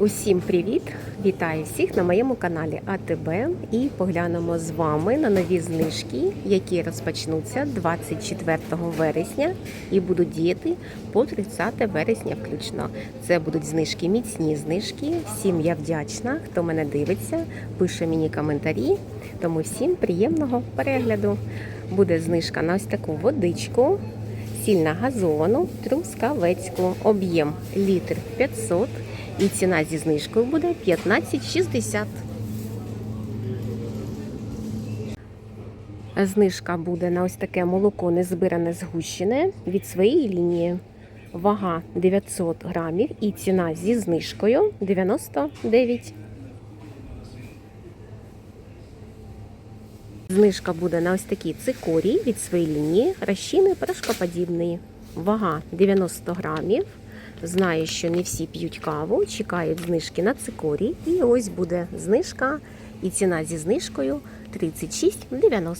Усім привіт! Вітаю всіх на моєму каналі АТБ і поглянемо з вами на нові знижки, які розпочнуться 24 вересня і будуть діяти по 30 вересня включно. Це будуть знижки, міцні знижки. Всім я вдячна, хто мене дивиться, пише мені коментарі. Тому всім приємного перегляду. Буде знижка на ось таку водичку, сильно газовану, трускавецьку, об'єм літр 500 і ціна зі знижкою буде 15,60. Знижка буде на ось таке молоко незбиране згущене від своєї лінії. Вага 900 грамів і ціна зі знижкою 99. Знижка буде на ось такі цикорії від своєї лінії, розчини порошкоподібної. Вага 90 грамів. Знаю, що не всі п'ють каву, чекають знижки на цикорій. І ось буде знижка. І ціна зі знижкою 36,90.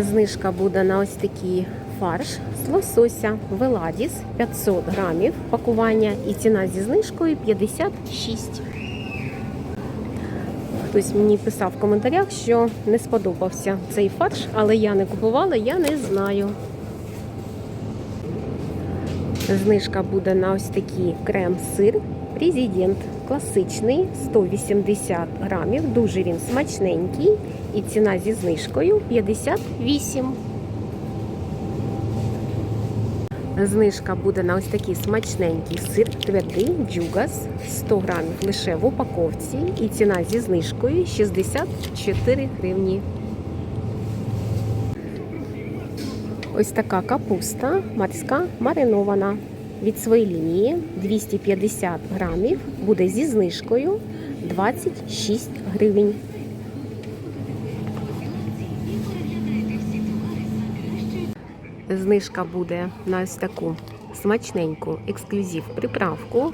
Знижка буде на ось такий фарш з лосося Веладіс 500 грамів пакування. І ціна зі знижкою 56. Хтось мені писав в коментарях, що не сподобався цей фарш, але я не купувала, я не знаю. Знижка буде на ось такий крем-сир Президент. Класичний 180 грамів. Дуже він смачненький. І ціна зі знижкою 58. Знижка буде на ось такий смачненький сир твердий джугас 100 грамів лише в упаковці. І ціна зі знижкою 64 гривні. Ось така капуста морська маринована від своєї лінії 250 грамів. Буде зі знижкою 26 гривень. Знижка буде на ось таку смачненьку ексклюзив приправку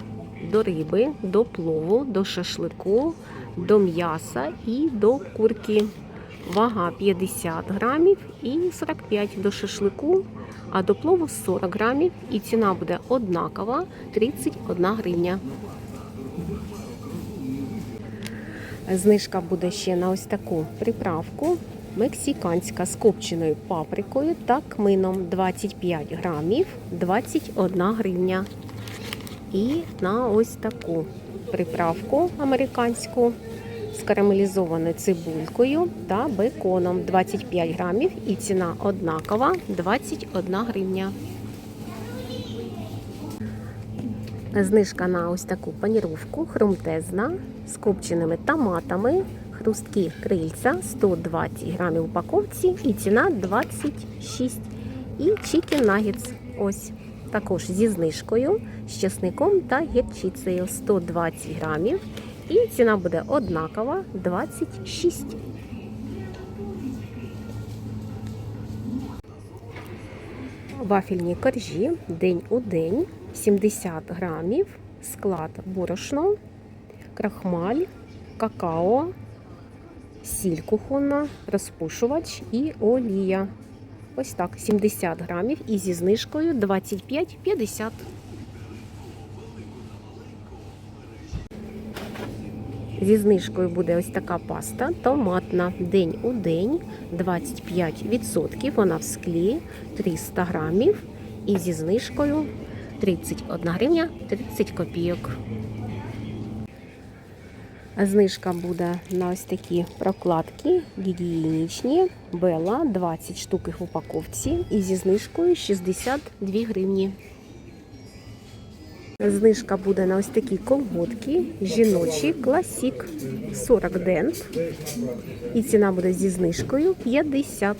до риби, до плову, до шашлику, до м'яса і до курки. Вага 50 грамів і 45 до шашлику, а до плову 40 грамів. І ціна буде однакова 31 гривня. Знижка буде ще на ось таку приправку. Мексиканська з копченою паприкою та кмином 25 грамів 21 гривня. І на ось таку приправку американську з карамелізованою цибулькою та беконом 25 грамів і ціна однакова 21 гривня. Знижка на ось таку паніровку хрумтезна з копченими томатами, хрусткі крильця 120 грамів упаковці і ціна 26. І чікен нагетс ось також зі знижкою, з часником та гірчицею 120 грамів. І ціна буде однакова 26. Вафельні коржі день у день 70 грамів, склад борошно, крахмаль, какао, сіль кухонна, розпушувач і олія. Ось так, 70 грамів і зі знижкою 25,50. Зі знижкою буде ось така паста томатна день у день 25%. Вона в склі 300 грамів. І зі знижкою 31 гривня 30 копійок. Знижка буде на ось такі прокладки гігієнічні. Бела 20 штук в упаковці. І зі знижкою 62 гривні. Знижка буде на ось такі колготки, жіночі, класік 40 дент. І ціна буде зі знижкою 50.